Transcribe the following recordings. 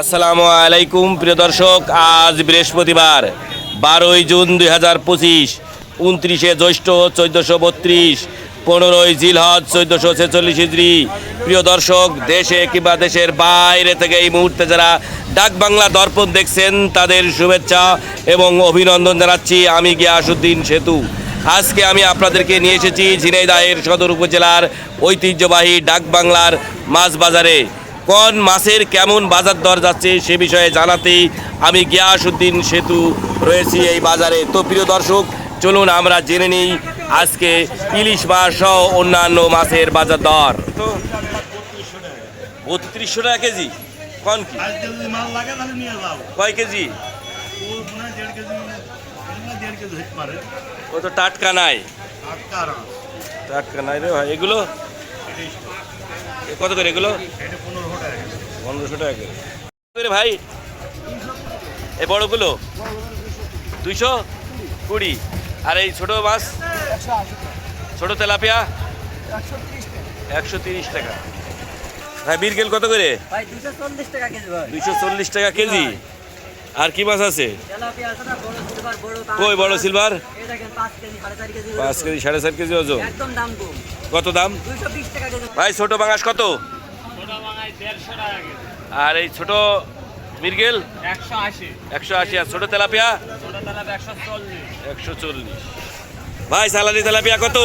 আসসালামু আলাইকুম, প্রিয় দর্শক, আজ বৃহস্পতিবার, বারোই জুন দুই হাজার পঁচিশ, উনত্রিশে জ্যৈষ্ঠ চোদ্দোশো বত্রিশ, পনেরোই জিলহজ চোদ্দোশো ছেচল্লিশ ইজরি প্রিয় দর্শক, দেশে কিংবা দেশের বাইরে থেকে এই মুহূর্তে যারা ডাক বাংলা দর্পণ দেখছেন, তাদের শুভেচ্ছা এবং অভিনন্দন জানাচ্ছি আমি গিয়াসুদ্দিন সেতু। আজকে আমি আপনাদেরকে নিয়ে এসেছি ঝিনাইদাহের সদর উপজেলার ঐতিহ্যবাহী ডাক বাংলার মাছ বাজারে। কোন মাছের কেমন বাজার দর যাচ্ছে সে বিষয়ে জানাতেই আমি গিয়াসুদ্দিন সেতু রয়েছি এই বাজারে। তো প্রিয় দর্শক চলুন আমরা জেনে নিই আজকে ইলিশ মাছ সহ অন্যান্য মাছের বাজার দর। বত্রিশশো টাকা কেজি। কোন কি? কয় কেজি? ও তো টাটকা নাই। টাটকা নাই রে ভাই এগুলো? কত করে এগুলো? পনেরোশো টাকা করে। কত ভাই এ বড়গুলো দুইশো কুড়ি। আর এই ছোট মাছ ছোট তেলাপিয়া একশো তিরিশ টাকা। ভাই বিরগেল কত করে? দুশো চল্লিশ টাকা কেজি দুইশো চল্লিশ টাকা কেজি। আর কি মাছ আছে? তেলাপিয়া আছে না বড় সিলভার বড় কই বড় সিলভার পাঁচ কেজি সাড়ে চার কেজি। ওজন। দাম কত দাম? ভাই ছোট বাঙাস কত? আর এই ছোট মির্গেল একশো আশি। একশো আশি। আর ছোট তেলাপিয়া? একশো চল্লিশ। ভাই সালানি তেলাপিয়া কত?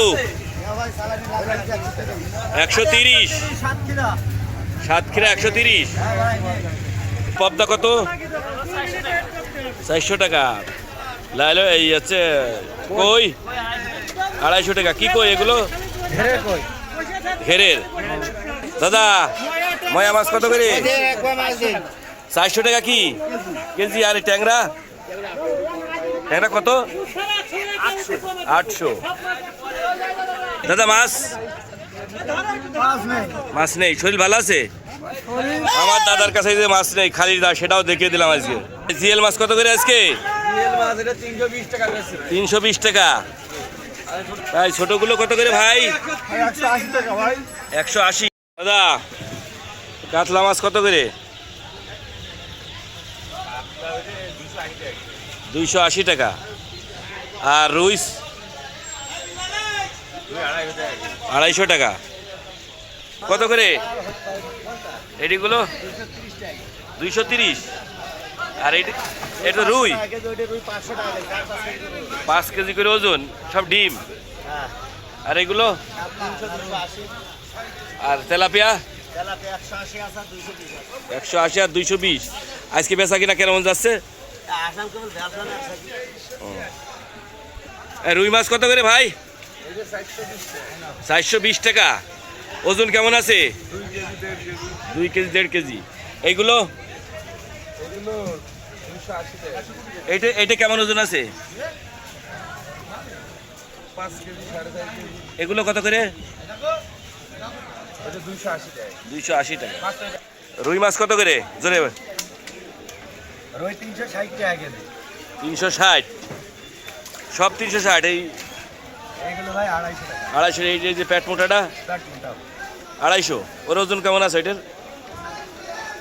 একশো তিরিশ। সাতক্ষীরা সাতক্ষীরা একশো তিরিশ। পদ্মা কত? চারশো টাকা। লাইলো এই হচ্ছে কই? আড়াইশো টাকা। কি কই এগুলো? ঘেরের। দাদা ময়া মাছ কত করে? চারশো টাকা কি? কেজি আর ট্যাংরা? ট্যাংরা কত? আটশো। দাদা মাছ? মাছ নেই। শরীর ভালো আছে? আমার দাদার কাছে যে মাছ নেই খালি দা সেটাও দেখিয়ে দিলাম আজকে। জিএল মাছ কত করে আজকে? তিনশো বিশ টাকা। ভাই ছোটগুলো কত করে ভাই? একশো আশি টাকা ভাই। একশো আশি। দাদা কাতলা মাছ কত করে? দুইশো আশি টাকা। আর রুইস? আড়াইশো টাকা। কত করে? এটিগুলো? দুইশো তিরিশ। আর এটি রুই? পাঁচ কেজি করে ওজন, সব ডিম। আর এগুলো? আর তেলাপিয়া? একশো আশি আর দুইশো বিশ। আজকে বেচা কিনা কেমন যাচ্ছে? রুই মাছ কত করে ভাই? চারশো বিশ টাকা। ওজন কেমন আছে? দুই কেজি দেড় কেজি। এইগুলো? এইটা এইটা কেমন ওজন আছে? এগুলো কত করে? দুইশো আশি টাকা। রুই মাছ কত করে? জোরে রোই তিনশো ষাট টাকা কেজি। তিনশো ষাট। সব তিনশো ষাট এই আড়াইশো এই যে- প্যাট মোটাটা? আড়াইশো। ওর ওজন কেমন আছে এটার?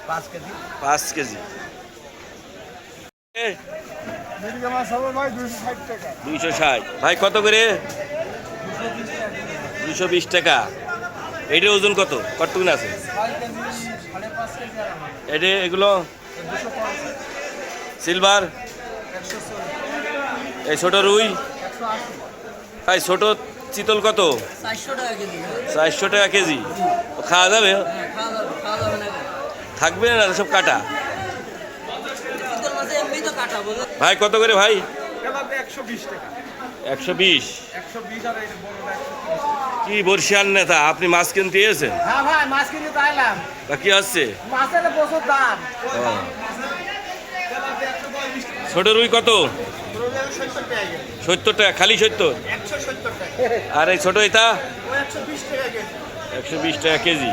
পাঁচ কেজি। পাঁচ কেজি। দুইশো ষাট ভাই কত করে? দুশো বিশ টাকা। এইটার ওজন কত? কতটুকুন আছে? এটা এগুলো? সিলভার? এই ছোট রুই? ভাই ছোট চিতল কত? চারশো টাকা কেজি। খাওয়া যাবে? থাকবে না সব কাটা? ভাই কত করে ভাই? একশো বিশ কি বর্ষিয়ান নেতা? আপনি মাছ কিনতে এসেছেন হ্যাঁ ভাই মাছ কিনে তাইলাম তা কি হচ্ছে মাছের প্রচুর দাম। ছোট রুই কত? সত্তর টাকা খালি সত্তর? আর এই ছোট এটা? একশো বিশ টাকা কেজি।